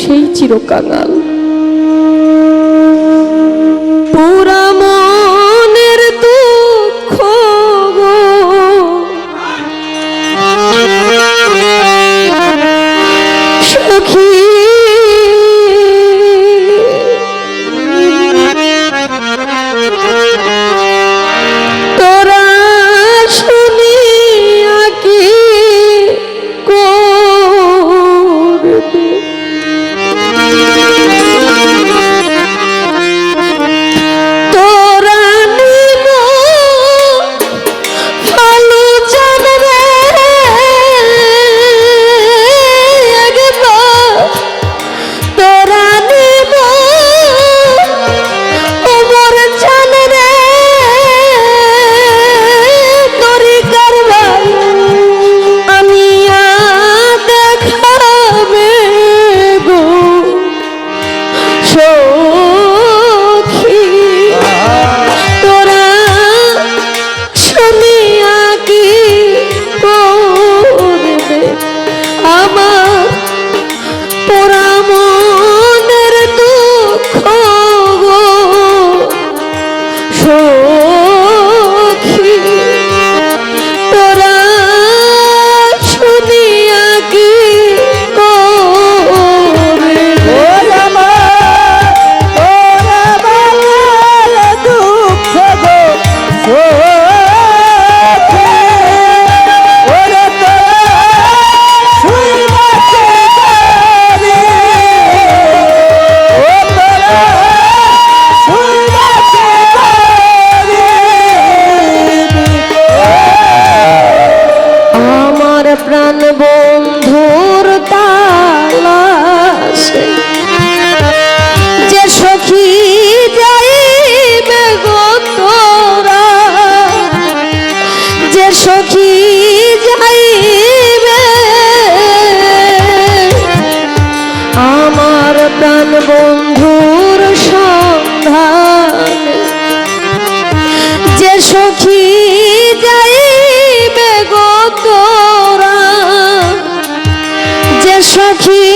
সেই চিরকাঙাল। সখী যাইবে গো যে সখী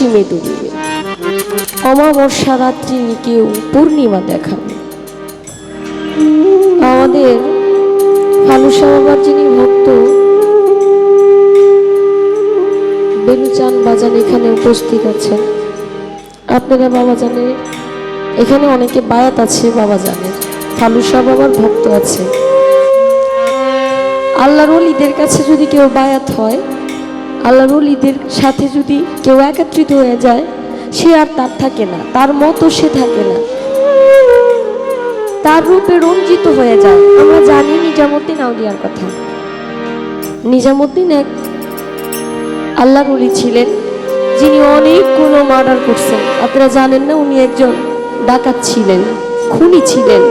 পশ্চিমে ডুবিবে অমাবস্যা রাত্রি কেউ পূর্ণিমা দেখাবে। আমাদের ফালুসা বাবার যিনি ভক্ত, বেনুচান বাজান এখানে উপস্থিত আছেন। আপনারা বাবা জানের এখানে অনেকে বায়াত আছে বাবা জানের। ফালুসা বাবার ভক্ত আছে। আল্লাহর অলিদের কাছে যদি কেউ বায়াত হয় আল্লাহর অলিদের সাথে যদি কেউ একত্রিত হয়ে যায়, সে আর তার থাকে না, তার মতো সে থাকে না। তার রূপে রঞ্জিত হয়ে যায়। আমরা জানি নিজামুদ্দিন আউলিয়ার কথা। নিজামুদ্দিন এক আল্লাহর অলি ছিলেন, যিনি অনেক অনেকগুলো মার্ডার করছেন। আপনারা জানেন না, উনি একজন ডাকাত ছিলেন, খুনি ছিলেন।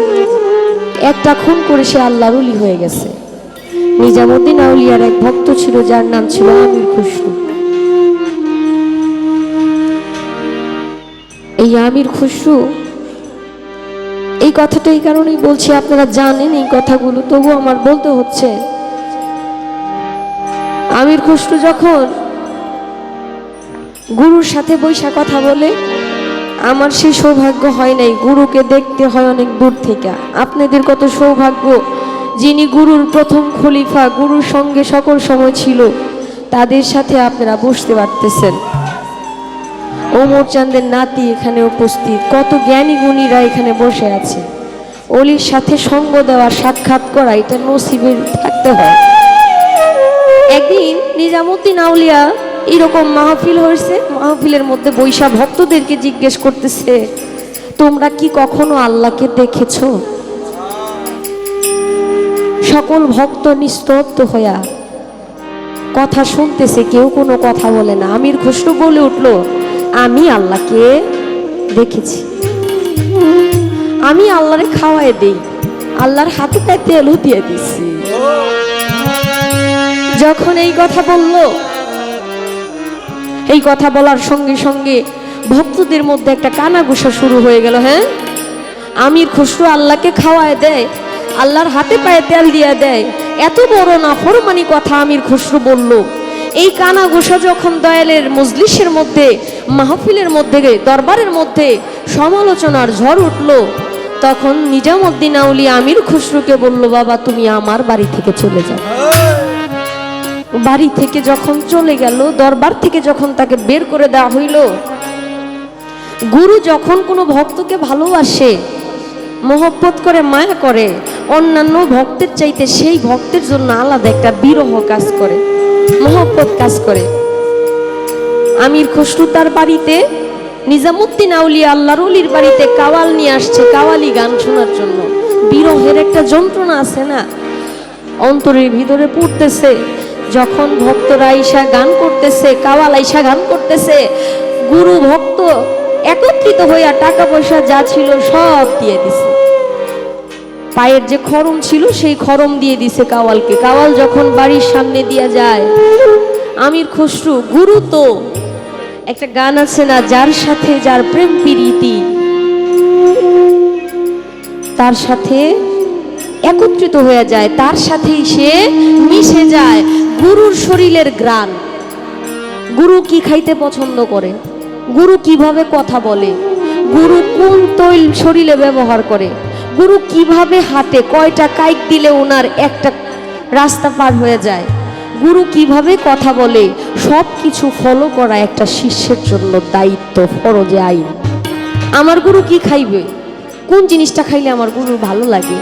একটা খুন করে সে আল্লাহর অলি হয়ে গেছে। নিজামুদ্দিন আউলিয়ার এক ভক্ত ছিল, যার নাম ছিল আমির খুসরু এই আমির খুসরু এই কথাটা এই কারণেই বলছি, আপনারা জানেন এই কথাগুলো তবু আমার বলতে হচ্ছে, আমির খুসরু যখন গুরুর সাথে বৈশা কথা বলে, আমার সেই সৌভাগ্য হয় নাই, গুরুকে দেখতে হয় অনেক দূর থেকে। আপনাদের কত সৌভাগ্য যিনি গুরুর প্রথম খলিফা, গুরুর সঙ্গে সকল সময় ছিল, তাদের সাথে আপনারা বসতে পারতেছেন। ওমর চাঁদের নাতি এখানে উপস্থিত। কত জ্ঞানী গুণীরা এখানে বসে আছে। অলির সাথে সঙ্গ দেওয়া সাক্ষাৎ করা, এটা নসিবের থাকতে হয়। একদিন নিজামুদ্দিন আউলিয়া এরকম মাহফিল হয়েছে, মাহফিলের মধ্যে বৈশা ভক্তদেরকে জিজ্ঞেস করতেছে, তোমরা কি কখনো আল্লাহকে দেখেছ? সকল ভক্ত নিস্তব্ধ হইয়া কথা শুনতেছে, কেউ কোনো কথা বলে না। আমির খুশরু বলে উঠল, আমি আল্লাহকে দেখেছি। আমি আল্লাহরে খাওয়াই দেই, আল্লাহর হাতে পায়ে তেলও দিয়ে দিছি। যখন এই কথা বলল, এই কথা বলার সঙ্গে সঙ্গে ভক্তদের মধ্যে একটা কানাঘুষা শুরু হয়ে গেল হ্যাঁ? আমির খুশরু আল্লাহকে খাওয়ায় দেয় আল্লাহর হাতে পায়ে তেল দিয়ে দেয়। এত বড় না ফরমানি কথা আমির খুশরু বলল। এই কানা গোসা যখন দয়ালের মজলিসের মধ্যে, মাহফিলের মধ্যে, দরবারের মধ্যে সমালোচনার ঝড় উঠল, তখন নিজামুদ্দিন আউলি আমির খুশরুকে বলল, বাবা, তুমি আমার বাড়ি থেকে চলে যাও। বাড়ি থেকে যখন চলে গেল, দরবার থেকে যখন তাকে বের করে দেওয়া হইল, গুরু যখন কোনো ভক্তকে ভালোবাসে মহব্বত করে, মায়া করে, অন্যান্য ভক্তের চাইতে সেই ভক্তের জন্য আলাদা একটা বিরহ কাজ করে, মহব্বত কাজ করে। আমির খসরু তার বাড়িতে, নিজামুদ্দিন আউলিয়া আল্লাহর বাড়িতে কাওয়াল নিয়ে আসছে কাওয়ালি গান শোনার জন্য। বিরহের একটা যন্ত্রণা আছে না? অন্তরের ভিতরে পড়তেছে। যখন ভক্তরা আইসা গান করতেছে, কাওয়াল আইসা গান করতেছে, গুরু ভক্ত একত্রিত হইয়া টাকা পয়সা যা ছিল সব দিয়ে দিছে। পায়ের যে খরম ছিল, সেই খরম দিয়ে দিছে কাওয়ালকে। কাওয়াল যখন বাড়ির সামনে দিয়া যায়, আমির খসরু, গুরু তো, একটা গান আছে না, যার সাথে যার প্রেম প্রীতি, তার সাথে একত্রিত হয়ে যায়, তার সাথেই সে মিশে যায় গুরুর শরীরের গ্রান গুরু কি খাইতে পছন্দ করে? গুরু কীভাবে কথা বলে? গুরু কোন তৈল শরীরে ব্যবহার করে? গুরু কীভাবে হাতে কয়টা কাইক দিলে ওনার একটা রাস্তা পার হয়ে যায়? গুরু কীভাবে কথা বলে? সব কিছু ফলো করা একটা শিষ্যের জন্য দায়িত্ব, ফরজে আইন। আমার গুরু কি খাইবে? কোন জিনিসটা খাইলে আমার গুরুর ভালো লাগে?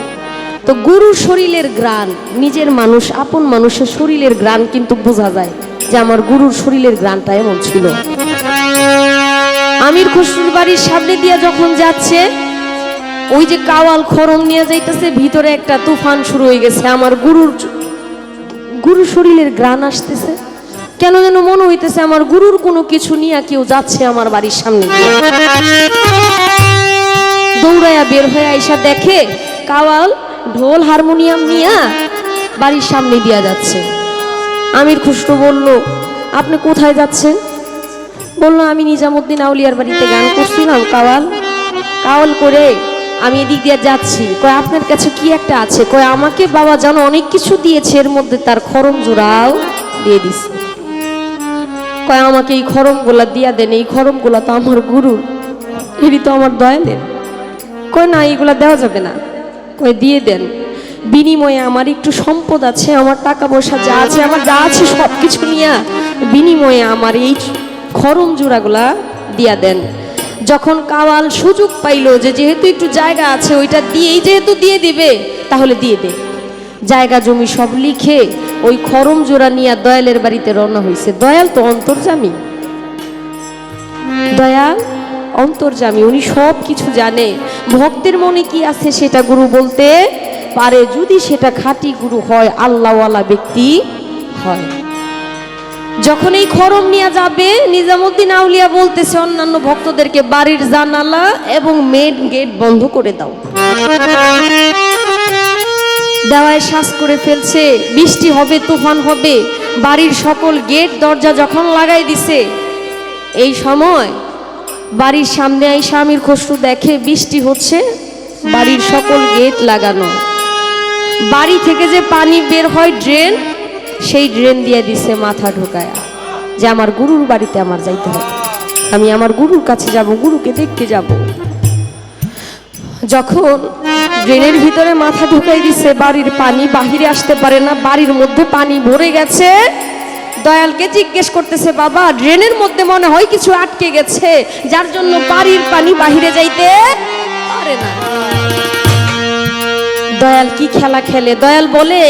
তো গুরুর শরীরের গ্রান নিজের মানুষ, আপন মানুষের শরীরের গ্রান কিন্তু বোঝা যায় যে আমার গুরুর শরীরের গ্রানটা এমন ছিল। আমির খসরুর বাড়ির সামনে দিয়ে যখন যাচ্ছে ওই যে কাওয়াল খরম নিয়ে যাইতেছে, ভিতরে একটা তুফান শুরু হয়ে গেছে, আমার গুরুর গুরু শরীরের গ্রান আসতেছে। কেন যেন মনে হইতেছে আমার গুরুর কোনো কিছু নিয়ে কেউ যাচ্ছে আমার বাড়ির সামনে। দৌড়াইয়া বের হয়ে আইসা দেখে কাওয়াল ঢোল হারমোনিয়াম নিয়া বাড়ির সামনে দিয়া যাচ্ছে। আমির খুশরু বলল, আপনি কোথায় যাচ্ছেন? বলল, আমি নিজামুদ্দিন আউলিয়ার বাড়িতে গান করছিলাম, কাওয়াল। কাওয়াল করে আমি এদিক দিয়ে যাচ্ছি। কয়, আপনার কাছে কি একটা আছে? কয়, আমাকে বাবা জানো অনেক কিছু দিয়েছে, এর মধ্যে তার খরম জোড়াও দিয়ে দিছে। কয়, আমাকে এই খরমগুলা দিয়া দেন, এই খরমগুলা তো আমার গুরু, এরই তো আমার দয়ালের কয়, না এইগুলা দেওয়া যাবে না। কয়, দিয়ে দেন। বিনিময়ে আমার একটু সম্পদ আছে, আমার টাকা পয়সা যা আছে, আমার যা আছে সব কিছু নিয়ে বিনিময়ে আমার এই খরম জোড়াগুলা দিয়া দেন। যখন কাওয়াল সুযোগ পাইলো যে যেহেতু একটু জায়গা আছে, ওইটা দিয়েই যেহেতু দিয়ে দিবে, তাহলে দিয়ে দে। জায়গা, জমি সব লিখে ওই খরম জোড়া নিয়ে দয়ালের বাড়িতে রওনা হয়েছে দয়াল তো অন্তর্জামী। দয়াল অন্তর্জামী, উনি সব কিছু জানে। ভক্তের মনে কি আছে সেটা গুরু বলতে পারে, যদি সেটা খাঁটি গুরু হয়, আল্লাহওয়ালা ব্যক্তি হয়। যখন এই খরম নিয়ে যাবে, নিজামুদ্দিন আউলিয়া বলতেছে, অন্যান্য ভক্তদেরকে বাড়ির জানালা এবং মেন গেট বন্ধ করে দাও। দেওয়ায় শ্বাস করে ফেলছে, বৃষ্টি হবে, তুফান হবে, বাড়ির সকল গেট দরজা যখন লাগাই দিছে, এই সময় বাড়ির সামনে এই স্বামীর খসরু দেখে বৃষ্টি হচ্ছে, বাড়ির সকল গেট লাগানো। বাড়ি থেকে যে পানি বের হয় ড্রেন সেই ড্রেন দিয়ে দিছে মাথা ঢোকায়া যে আমার গুরুর বাড়িতে আমার যাইতে হবে। আমি আমার গুরুর কাছে যাব, গুরুকে দেখতে যাব। যখন ড্রেনের ভিতরে মাথা ঢুকাই দিছে, বাড়ির পানি বাহিরে আসতে পারে না, বাড়ির মধ্যে পানি ভরে গেছে। দয়ালকে জিজ্ঞেস করতেছে, বাবা, ড্রেনের মধ্যে মনে হয় কিছু আটকে গেছে, যার জন্য বাড়ির পানি বাহিরে যাইতে পারে না। দয়াল কি খেলা খেলে? দয়াল বলে,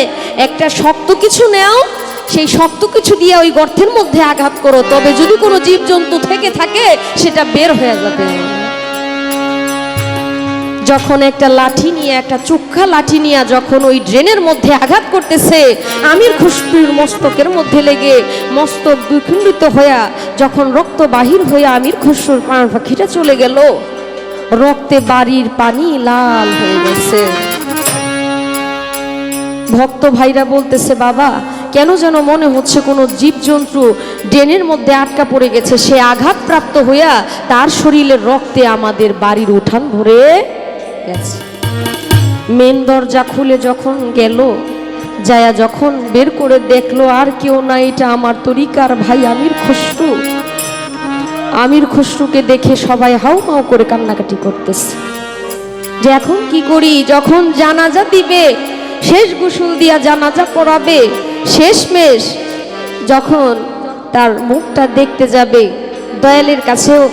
একটা শক্ত কিছু নেও, সেই শক্ত কিছু দিয়ে ওই গর্তের মধ্যে আঘাত করো। তবে যদি কোনো জীবজন্তু থেকে থাকে, সেটা বের হয়ে যাবে। যখন একটা লাঠি নিয়ে, একটা চুক্কা লাঠি নিয়ে যখন ওই ড্রেনের মধ্যে আঘাত করতেছে, আমির খুশবুর মস্তকের মধ্যে লেগে মস্তক বিখণ্ডিত হইয়া যখন রক্ত বাহির হইয়া আমির খুশবুর পাখিটা চলে গেল, রক্তে বাড়ির পানি লাল হয়ে গেছে। ভক্ত ভাইরা বলতেছে, বাবা, কেন যেন মনে হচ্ছে কোনো জীবজন্তু ড্রেনের মধ্যে আটকা পড়ে গেছে? সে আঘাতপ্রাপ্ত হইয়া তার শরীরের রক্তে আমাদের বাড়ির উঠান ভরে গেছে। মেন দরজা খুলে যখন গেল, যায়া যখন বের করে দেখল, আর কেউ না এটা আমার তরিকার ভাই আমির খসরু। আমির খসরুকে দেখে সবাই হাউ মাউ করে কান্নাকাটি করতেছে। যে এখন কি করি? যখন জানাজা দিবে শেষ গোসল দিয়া জানাজা পড়াবে শেষমেশ যখন তার মুখটা দেখতে যাবে দয়ালের কাছেও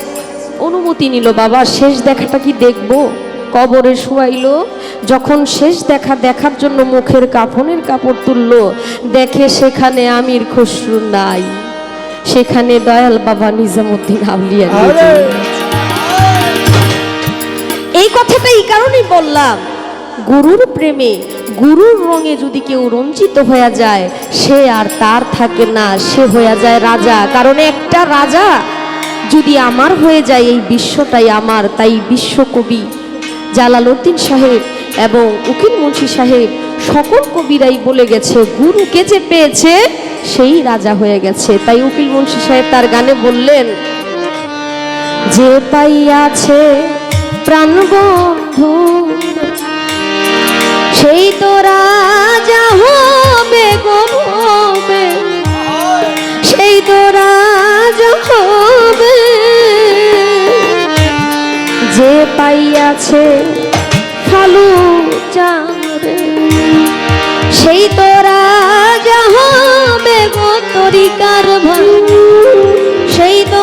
অনুমতি নিল বাবা শেষ দেখাটা কি দেখব? কবরে শুয়াইলো যখন শেষ দেখা দেখার জন্য মুখের কাফনের কাপড় তুললো দেখে সেখানে আমির খসরু নাই। সেখানে দয়াল বাবা নিজামুদ্দিন আউলিয়া এই কথাটা এই কারণেই বললাম গুরুর প্রেমে গুরুর রঙে যদি কেউ রঞ্জিত হয়ে যায়, সে আর তার থাকে না, সে হয়ে যায় রাজা। কারণ একটা রাজা যদি আমার হয়ে যায়, এই বিশ্বটাই আমার। তাই বিশ্বকবি জালালউদ্দিন সাহেব এবং উকিল মুন্সি সাহেব সকল কবিরাই বলে গেছে, গুরুকে যে পেয়েছে, সেই রাজা হয়ে গেছে। তাই উকিল মুন্সি সাহেব তার গানে বললেন, যে পাইয়াছে প্রাণ বন্ধু সেই তো রাজা হবে গো হবে সেই তো রাজা হবে। যে পাইয়াছে খালু চাঁদে, সেই তো রাজা হবে গো তরিকার ভাই সেই তো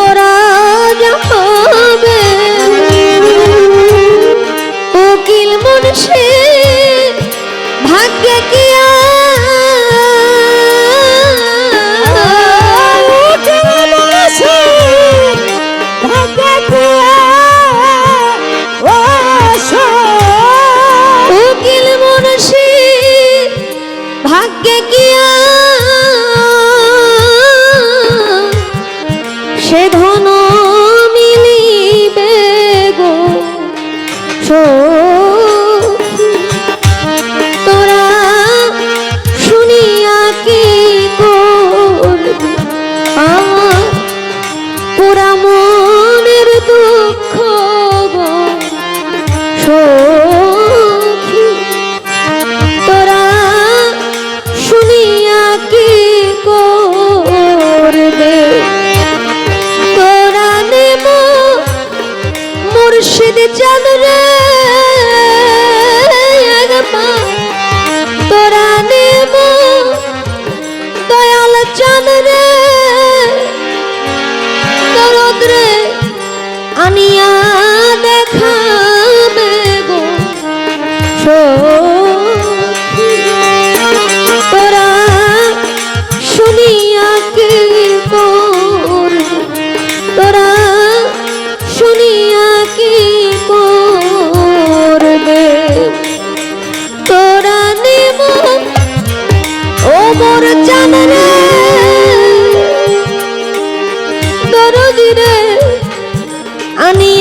জানি